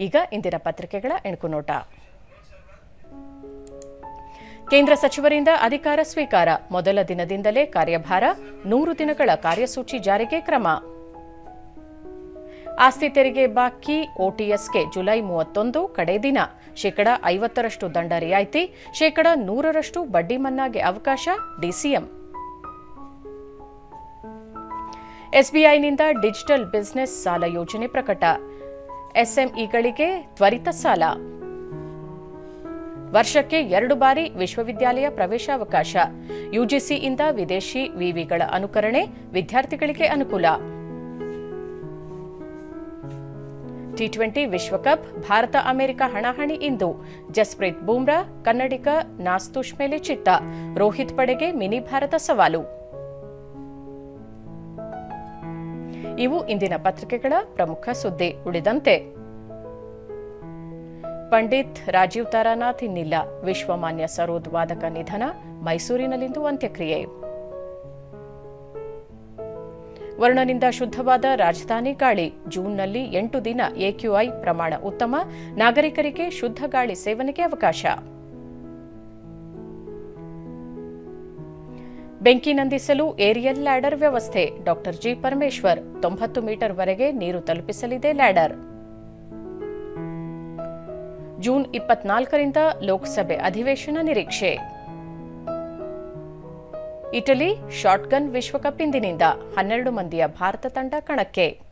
ಈಗ ಇಂದಿನ ಪತ್ರಿಕೆಗಳ ಎಣುಕುನೋಟ ಕೇಂದ್ರ ಸಚಿವರಿಂದ ಅಧಿಕಾರ ಸ್ವೀಕಾರ. ಮೊದಲ ದಿನದಿಂದಲೇ ಕಾರ್ಯಭಾರ, ನೂರು ದಿನಗಳ ಕಾರ್ಯಸೂಚಿ ಜಾರಿಗೆ ಕ್ರಮ. ಆಸ್ತಿ ತೆರಿಗೆ ಬಾಕಿ ಓಟಿಎಸ್ಗೆ ಜುಲೈ ಮೂವತ್ತೊಂದು ಕಡೆ ದಿನ. ಶೇಕಡ ಐವತ್ತರಷ್ಟು ದಂಡ ರಿಯಾಯಿತಿ, ಶೇಕಡ ನೂರರಷ್ಟು ಬಡ್ಡಿ ಮನ್ನಾಗೆ ಅವಕಾಶ ಡಿಸಿಎಂ ಎಸ್ಬಿಐನಿಂದ ಡಿಜಿಟಲ್ ಬಿಸಿನೆಸ್ ಸಾಲ ಯೋಜನೆ ಪ್ರಕಟ. ಎಸ್ಎಂಇಗಳಿಗೆ ತ್ವರಿತ ಸಾಲ. ವರ್ಷಕ್ಕೆ ಎರಡು ಬಾರಿ ವಿಶ್ವವಿದ್ಯಾಲಯ ಪ್ರವೇಶಾವಕಾಶ. ಯುಜಿಸಿಯಿಂದ ವಿದೇಶಿ ವಿವಿಗಳ ಅನುಕರಣೆ ವಿದ್ಯಾರ್ಥಿಗಳಿಗೆ ಅನುಕೂಲ. ಟಿ ಟ್ವೆಂಟಿ ವಿಶ್ವಕಪ್, ಭಾರತ ಅಮೆರಿಕ ಹಣಾಹಣಿ ಇಂದು. ಜಸ್ಪ್ರೀತ್ ಬೂಮ್ರಾ, ಕನ್ನಡಿಗ ನಾಸ್ತುಷ್ ಮೇಲೆ ಚಿತ್ತ ರೋಹಿತ್ ಪಡೆಗೆ ಮಿನಿ ಭಾರತ ಸವಾಲು. ಇವು ಇಂದಿನ ಪತ್ರಿಕೆಗಳ ಪ್ರಮುಖ ಸುದ್ದಿ ಉಳಿದಂತೆ. ಪಂಡಿತ್ ರಾಜೀವ್ ತಾರಾನಾಥ್ ಇನ್ನಿಲ್ಲ. ವಿಶ್ವಮಾನ್ಯ ಸರೋದ್ ವಾದಕ ನಿಧನ ಮೈಸೂರಿನಲ್ಲಿಂದು ಅಂತ್ಯಕ್ರಿಯೆ. ವರ್ಣನಿಂದ ಶುದ್ಧವಾದ ರಾಜಧಾನಿ ಗಾಳಿ. ಜೂನ್ನಲ್ಲಿ ಎಂಟು ದಿನ ಎಕ್ಯುಐ ಪ್ರಮಾಣ ಉತ್ತಮ. ನಾಗರಿಕರಿಗೆ ಶುದ್ಧ ಗಾಳಿ ಸೇವನೆಗೆ ಅವಕಾಶ. ಬೆಂಕಿ ನಂದಿಸಲು ಏರಿಯಲ್ ಲ್ಯಾಡರ್ ವ್ಯವಸ್ಥೆ. ಡಾಕ್ಟರ್ ಜಿ ಪರಮೇಶ್ವರ್, ತೊಂಬತ್ತು ಮೀಟರ್ವರೆಗೆ ನೀರು ತಲುಪಿಸಲಿದೆ ಲ್ಯಾಡರ್. ಜೂನ್ ಇಪ್ಪತ್ನಾಲ್ಕರಿಂದ ಲೋಕಸಭೆ ಅಧಿವೇಶನ ನಿರೀಕ್ಷೆ. ಇಟಲಿ ಶಾಟ್ಗನ್ ವಿಶ್ವಕಪ್ ಇಂದಿನಿಂದ ಹನ್ನೆರಡು ಮಂದಿಯ ಭಾರತ ತಂಡ ಕಣಕ್ಕೆ.